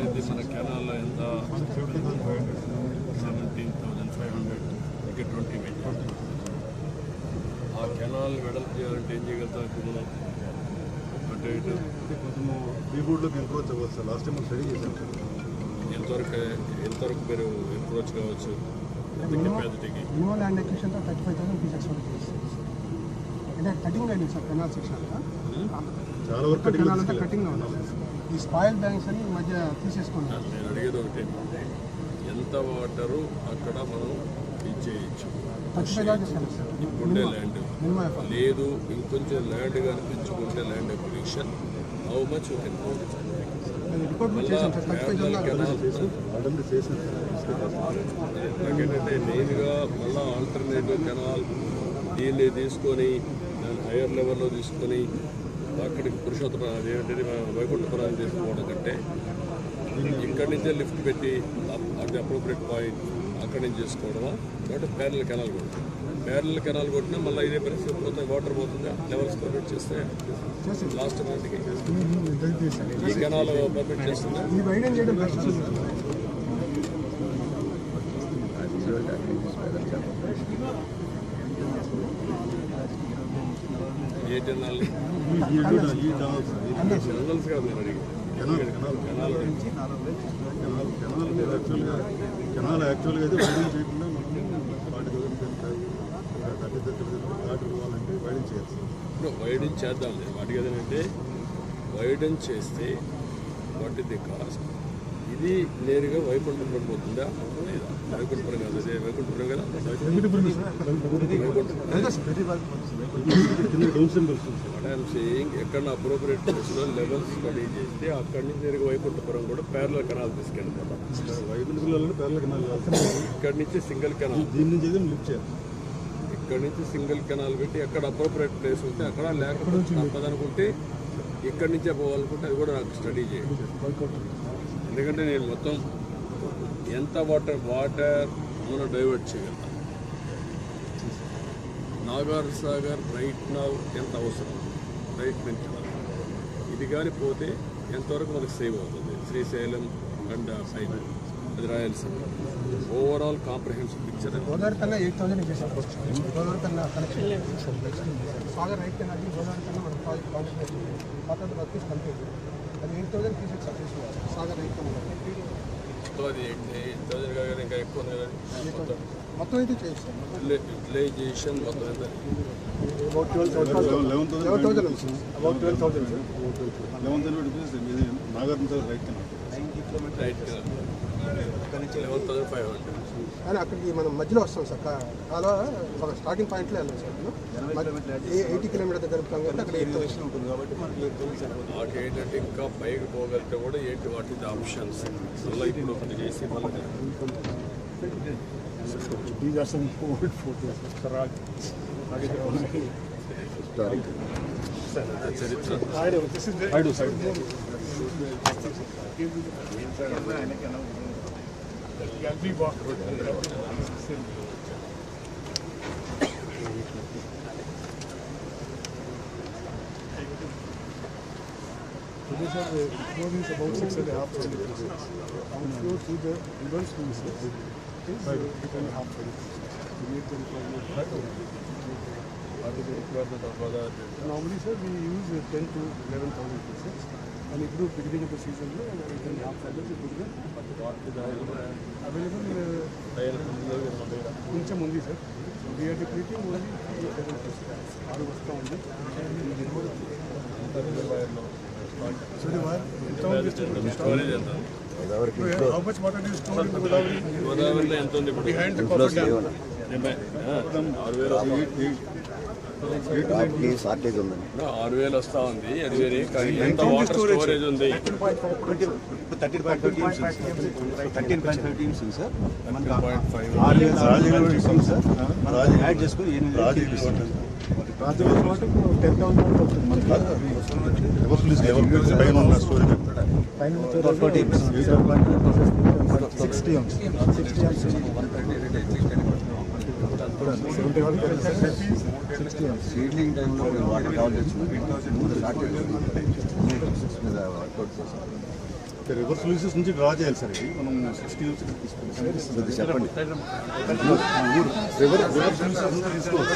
ఇది మన కెనాల్లో ఎంత? Seventeen thousand five hundred. ఇక్కడ ట్వంటీ ఆ కెనాల్ వెడల్పు చేయాలంటే ఏం చేయగలుగుతాం ఇప్పుడు? మనం అంటే ఇటు అంటే కొంచెము బీబోర్డ్లోకి ఎంక్రోచ్ అవ్వచ్చు సార్. లాస్ట్ టైం స్టడీ చేశాం ఎంతవరకు ఎంతవరకు మీరు ఎంక్రోచ్ కావచ్చు? ఎంత కెపాసిటీకి మినిమం ల్యాండ్ ఎక్విషన్తో థర్టీ ఫైవ్ థౌసండ్ అంటే కటింగ్ అయింది సార్ కెనాల్ సెక్షన్ అంతా. చాలా వరకు కటింగ్ కటింగ్ ఈ స్పాయిల్ బ్యాంక్స్ అని ఈ మధ్య తీసేసుకున్నారు. నేను అడిగేది ఒకటి. ఎంత వాటరు అక్కడ మనం ఇచ్చేయచ్చు ఉండే ల్యాండ్. లేదు ఇంకొంచెం ల్యాండ్ కనిపించుకుంటే ల్యాండ్ అక్విజిషన్ హౌ మచ్ నేను రిపోర్ట్ కూడా చేశాను సార్. థర్టీ ఫైవ్ దాకా ఆల్రెడీ చేసిన సార్. నాకేంటంటే మెయిన్గా మళ్ళా ఆల్టర్నేటివ్ కెనాల్ దీన్ని తీసుకొని హైయర్ లెవెల్లో తీసుకొని అక్కడికి పురుషోత్తమ అదేంటంటే మనం వైకుంఠపురాన్ని తీసుకోవడం కంటే ఇక్కడి నుంచే లిఫ్ట్ పెట్టి అది అప్రోప్రియట్ పాయింట్ అక్కడి నుంచి చేసుకోవడమా? కాబట్టి ప్యారల్ కెనాల్ కొట్టాం. ప్యారల్ కెనాల్ కొట్టినా మళ్ళీ ఇదే పరిస్థితి పోతే వాటర్ పోతుందా? లెవెల్స్ పర్మిట్ చేస్తే లాస్ట్ నాటికి ఈ కెనాల్ పర్మిట్ చేస్తుందా? ఈ వైడెన్ బెస్ట్ ఏ కెనాల్ కాదు నేను canal canal canal canal canal మీద యాక్చువల్గా కెనాల్ యాక్చువల్గా అయితే వైడింగ్ చేయకుండా మనం ఫార్టీ థౌసండ్ థర్టీ థర్టీ దాటి పోవాలంటే వైడింగ్ చేయాలి. ఇప్పుడు వైడెన్ చేద్దాం. వాటికి ఏదంటే వైడెన్ చేస్తే వాట్ ఇస్ ది కాస్ట్? ఇది నేరుగా వైకుంఠపురం పోతుందా? లేదా వైకుంఠపురం కాదు అదే వైకుంఠపురం కదా? ఐఎమ్ సేయింగ్ ఎక్కడ అప్రోప్రియేట్ ప్లేస్లో లెవెల్స్ స్టడీ చేస్తే అక్కడి నుంచి నేరుగా వైకుంఠపురం కూడా ప్యారల కెనాల్ తీసుకెళ్ళిపోతాం. వైకుంఠ పిల్లలు పేర్ల కెనాల్ ఇక్కడి నుంచి సింగిల్ కెనాల్ దీని నుంచి లిఫ్ట్ చేయాలి. ఇక్కడ నుంచి సింగిల్ కెనాల్ పెట్టి ఎక్కడ అప్రోప్రియేట్ ప్లేస్ ఉంటే అక్కడ లేకపోతే తప్పదనుకుంటే ఇక్కడి నుంచే పోవాలనుకుంటే అది కూడా నాకు స్టడీ చేయండి. ఎందుకంటే నేను మొత్తం ఎంత వాటర్ వాటర్ మనం డైవర్ట్ చేయగలుగుతాం నాగార్ సాగర్ రైట్ నౌ ఎంత అవసరం? రైట్ నుంచి ఇది కానీ పోతే ఎంతవరకు మనకు సేవ్ అవుతుంది? శ్రీశైలం అండ్ సైడ్ అది Rayalaseema overall comprehensive picture Godavari కన్నా ఎయిట్ థౌసండ్ చేశారు గోదావరి కన్నా కనెక్షన్ సాగర్ రైట్ కన్నా అది గోదావరి కన్నా మన ప్రాజెక్ట్ కాంట్రిబ్యూట్ కాకపోతే వర్క్ కంప్లీట్ అది ఎయిట్ థౌసండ్ తీసేసి రైట్ ఇంకా ఎక్కువ కదా మొత్తం అయితే చేయిస్తాం యూటిలైజేషన్ మొత్తం ఎంత Nagarjuna sir right eleven thousand five hundred కానీ అక్కడికి మనం మధ్యలో వస్తాం సార్ కాలువ ఒక స్టార్టింగ్ పాయింట్లో వెళ్ళాం సార్ ఎయిటీ కిలోమీటర్ దగ్గర అక్కడ ఎయిట్ ఉంటుంది కాబట్టి మనకి ఏంటంటే ఇంకా పైకి పోగలిగితే కూడా ఏంటి వాటి ఆప్షన్స్ మళ్ళీ ఇప్పుడు ఒకటి చేసి మళ్ళీ These are some old photos. చరిత్ర I do. This is the. I do. Side. these are the about six and a half twenty two days. On to the reverse closing is eight and a half twenty two days. We need them for the of Normally, sir, we use 10 to 11,000 pieces. End of the సీజన్లో eight and half thousand ఇప్పుడు available కొంచెం ఉంది sir. We are depleting only ఆరు వస్తూ ఉంది? గోదావరిలో ఎంత ఉంది? ఇప్పుడు? ఆరు వేలు వస్తా ఉంది. వాటికి షార్టేజ్ ఉందండి ఇప్పుడు ఆరు వేలు వస్తా ఉంది. అది వేరే. కానీ ఎంత వాటర్ స్టోరేజ్ ఉంది? Thirteen point five teams thirteen point five teams ఉంది సార్ మనకి పాయింట్ ఫైవ్ ఆరు వేల రాజీవ్ ఇస్తుంది సార్ మనం యాడ్ చేసుకుని సిక్స్టీ సీడ్లింగ్ టైంలో మేము వాటర్ ముందు రివర్స్ లూసెస్ నుంచి డ్రా చేయాలి సార్ ఇది మనం సిక్స్టీ నుంచి తీసుకుంటాం చెప్పండి రివర్స్ లూసెస్ నుంచి తీసుకోవాలి